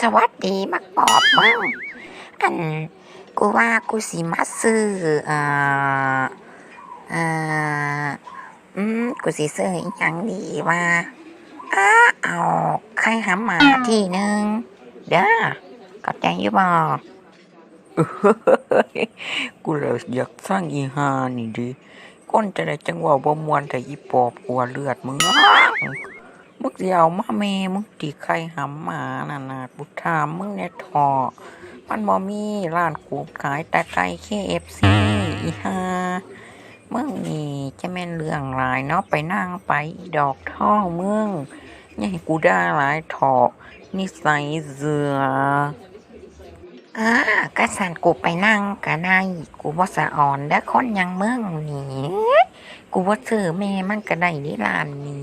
สวัสดีมักปอบมึงอันกูว่ากูสิมาซื้ออ่าอ่าอืมกูสิซื้ออีหยังดีว่าอ้าเอาไข่หำมาที่หนึ่งเด้อเข้าใจอยู่บ่กูเลยอยากสร้างอีหานี่ดิก้นจะได้จังหวะบ่มวนแต่อีปอบกลัวเลือดมึง มึงสิเอามาแม่มึงตีไข่หำหมาน่ะนะกูถามมึงแน่ทอมันบ่มีร้านกูขายแต่ไก่ KFC อีหามึงนี่จะแม่นเรื่องหลายเนาะไปนั่งไปดอกท่อมึงอย่าให้กูได่าหลายถอนิสัยเสืออ่ากะสันกูไปนั่งกะได้กูบ่าสะอ่อนเด้คนอยังเมึงนี่ กูว่าซื้อแม่มันก็ได้นี่ร้านนี่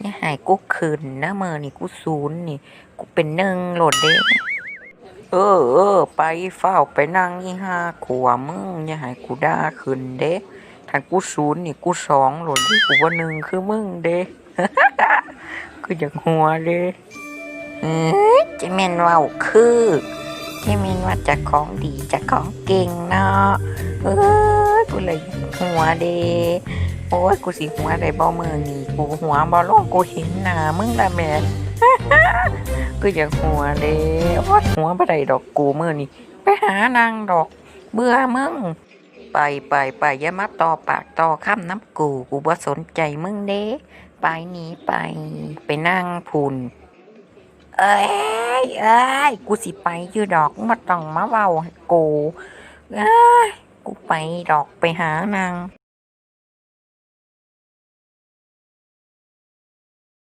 อย่าให้กูคืนนะเมื่อนี่กูศูนย์นี่ กูเป็นหนึ่งโหลดเด้เออเออไปเฝ้าไปนั่งอีห้าขวมึงอย่าให้กูด่าขึ้นเด้ถ้ากูศูนย์นี่กูสองโหลดที่กูว่าหนึ่งคือมึงเด้คืออยากหัวเด้เอ้ยจะแมนว้าคือจะแมนว่าจะของดีจะของเก่งเนาะเอ้ยกูเลยหัวเด้ โอ้ยกูสิหัวได้บ่มือนี่กูหัวบ่ลงกูเห็นหน้ามึงละแม่คือยากหัวเด้โอ๊ยหัวบ่ได้ดอกกูมือนี่ไปหานางดอก เบื่อมึงไปไปไปอย่ามาต่อปากต่อคำน้ำกูกูบ่สนใจมึงเด้ไปหนีไป ไปนั่งพูนเอ้ยเอ้ยกูสิไปยู่ดอกมาต้องมาเว้ากูเอ้ยกูไปดอกไปหานาง